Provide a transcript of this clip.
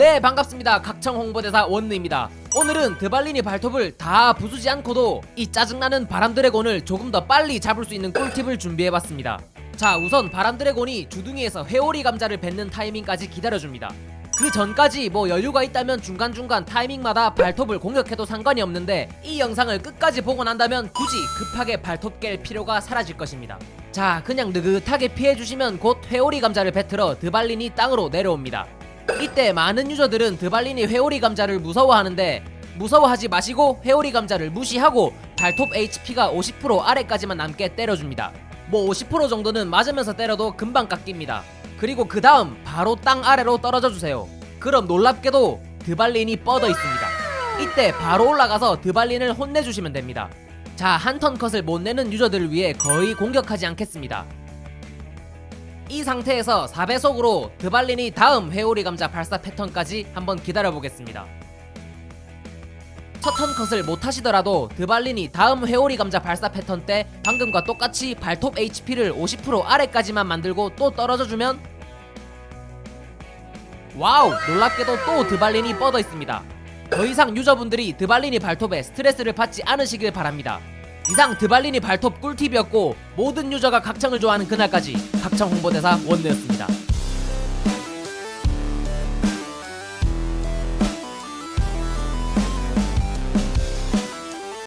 네 반갑습니다. 각청 홍보대사 원느입니다. 오늘은 드발리니 발톱을 다 부수지 않고도 이 짜증나는 바람 드래곤을 조금 더 빨리 잡을 수 있는 꿀팁을 준비해봤습니다. 자 우선 바람 드래곤이 주둥이에서 회오리 감자를 뱉는 타이밍까지 기다려줍니다. 그 전까지 뭐 여유가 있다면 중간중간 타이밍마다 발톱을 공격해도 상관이 없는데 이 영상을 끝까지 보고 난다면 굳이 급하게 발톱 깰 필요가 사라질 것입니다. 자 그냥 느긋하게 피해주시면 곧 회오리 감자를 뱉으러 드발린이 땅으로 내려옵니다 이때 많은 유저들은 드발린이 회오리 감자를 무서워하는데 무서워하지 마시고 회오리 감자를 무시하고 발톱 HP가 50% 아래까지만 남게 때려줍니다. 뭐 50% 정도는 맞으면서 때려도 금방 깎입니다. 그리고 그 다음 바로 땅 아래로 떨어져 주세요. 그럼 놀랍게도 드발린이 뻗어 있습니다. 이때 바로 올라가서 드발린을 혼내주시면 됩니다. 자 한 턴 컷을 못 내는 유저들을 위해 거의 공격하지 않겠습니다 이 상태에서 4배속으로 드발린이 다음 회오리 감자 발사 패턴까지 한번 기다려 보겠습니다. 첫 턴 컷을 못 하시더라도 드발린이 다음 회오리 감자 발사 패턴 때 방금과 똑같이 발톱 HP를 50% 아래까지만 만들고 또 떨어져 주면 와우 놀랍게도 또 드발린이 뻗어 있습니다. 더 이상 유저분들이 드발린이 발톱에 스트레스를 받지 않으시길 바랍니다. 이상 드발린이 발톱 꿀팁이었고 모든 유저가 각청을 좋아하는 그날까지 각청 홍보대사 원내였습니다.